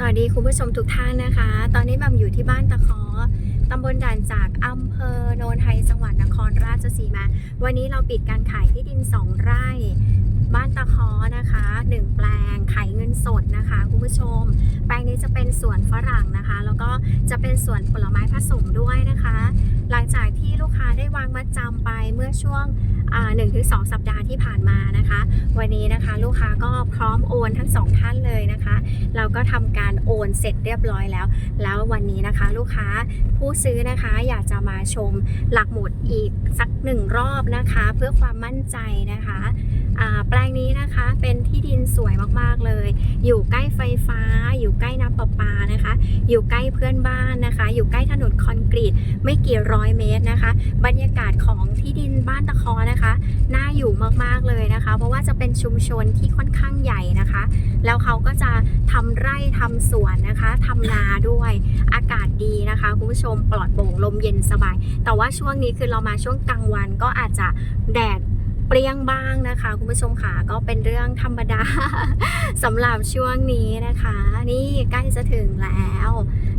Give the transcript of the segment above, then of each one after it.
สวัสดีคุณผู้ชมทุกท่านนะคะ ตอนนี้แบมอยู่ที่บ้านตะเคอตำบลด่านจากอำเภอโนนไทยจังหวัดนครราชสีมา วันนี้เราปิดการขายที่ดิน 2 ไร่ บ้านตะเคอนะคะ 1 แปลงขายเงินสดนะคะคุณผู้ชม แปลงนี้จะเป็นสวนฝรั่งนะคะ แล้วก็จะเป็นสวนผลไม้ผสมด้วยนะคะ หลังจากที่ลูกค้าได้วางมัดจำไปเมื่อช่วงหนึ่งถึงสองสัปดาห์ที่ผ่านมานะคะ วันนี้นะคะลูกค้าก็พร้อมโอนทั้งสองท่านเลยนะคะ เราก็ทำการโอนเสร็จเรียบร้อยแล้ว แล้ววันนี้นะคะลูกค้าผู้ซื้อนะคะอยากจะมาชมหลักหมุดอีกสักหนึ่งรอบนะคะ เพื่อความมั่นใจนะคะแปลงนี้นะคะเป็นที่ดินสวยมากๆเลย อยู่ใกล้ไฟฟ้า อยู่ใกล้น้ำประปานะคะ อยู่ใกล้เพื่อนบ้านนะคะ อยู่ใกล้ถนนคอนกรีตไม่กี่ร้อยเมตรนะคะ บรรยากาศของที่ดินบ้านตะคอนะคะน่าอยู่มากๆเลยนะคะ เพราะว่าจะเป็นชุมชนที่ค่อนข้างใหญ่นะคะ แล้วเขาก็จะททำไร่ทำสวนนะคะทำนาด้วย อากาศดีนะคะคุณผู้ชมปลอดโปร่งลมเย็นสบาย แต่ว่าช่วงนี้คือเรามาช่วงกลางวันก็อาจจะแดดเปรี้ยงบ้างนะคะ คุณผู้ชมค่ะก็เป็นเรื่องธรรมดาสำหรับช่วงนี้นะคะ นี่ใกล้จะถึงแล้ว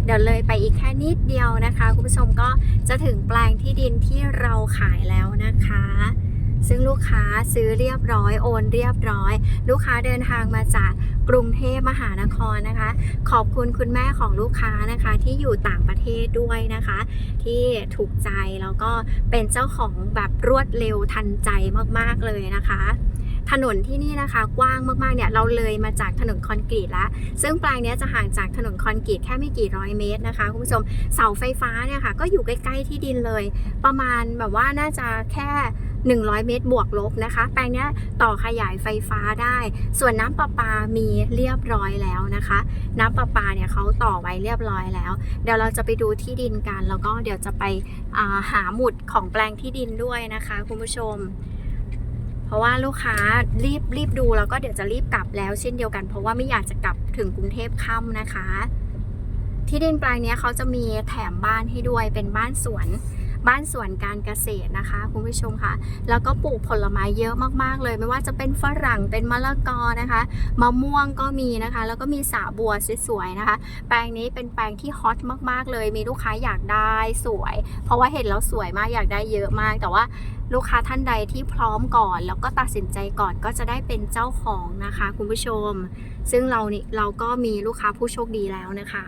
เดี๋ยวเลยไปอีกแค่นิดเดียวนะคะ คุณผู้ชมก็จะถึงแปลงที่ดินที่เราขายแล้วนะคะ ซึ่งลูกค้าซื้อเรียบร้อยโอนเรียบร้อย ลูกค้าเดินทางมาจาก กรุงเทพมหานครนะคะ ขอบคุณคุณแม่ของลูกค้านะคะที่อยู่ต่างประเทศด้วยนะคะ ที่ถูกใจแล้วก็เป็นเจ้าของแบบรวดเร็วทันใจมากๆเลยนะคะ ถนนที่นี่นะคะ กว้างมากๆเนี่ยเราเลยมาจากถนนคอนกรีตแล้วซึ่งแปลงเนี้ยจะห่างจากถนนคอนกรีตแค่ไม่กี่ร้อยเมตรนะคะคุณผู้ชมเสาไฟฟ้าเนี่ยค่ะก็อยู่ใกล้ ๆที่ดินเลย ประมาณแบบว่าน่าจะแค่100 เมตรบวกลบนะคะ แปลงนี้ต่อขยายไฟฟ้าได้ ส่วนน้ำประปามีเรียบร้อยแล้วนะคะ น้ำประปาเนี่ยเขาต่อไว้เรียบร้อยแล้ว เดี๋ยวเราจะไปดูที่ดินกัน แล้วก็เดี๋ยวจะไปาหาหมุดของแปลงที่ดินด้วยนะคะ คุณผู้ชม เพราะว่าลูกค้ารีบรีบดูแล้วก็เดี๋ยวจะรีบกลับแล้วเช่นเดียวกัน เพราะว่าไม่อยากจะกลับถึงกรุงเทพค่ำนะคะ ที่ดินแปลงเนี้เขาจะมีแถมบ้านให้ด้วยเป็นบ้านสวน บ้านสวนการเกษตรนะคะคุณผู้ชมค่ะ แล้วก็ปลูกผลไม้เยอะมากๆเลย ไม่ว่าจะเป็นฝรั่งเป็นมะละกอนะคะมะม่วงก็มีนะคะ แล้วก็มีสาบัวสวยๆนะคะ แปลงนี้เป็นแปลงที่ฮอตมากๆเลย มีลูกค้าอยากได้สวย เพราะว่าเห็นแล้วสวยมากอยากได้เยอะมาก แต่ว่าลูกค้าท่านใดที่พร้อมก่อน แล้วก็ตัดสินใจก่อนก็จะได้เป็นเจ้าของนะคะ คุณผู้ชม ซึ่งเรานี่เราก็มีลูกค้าผู้โชคดีแล้วนะคะ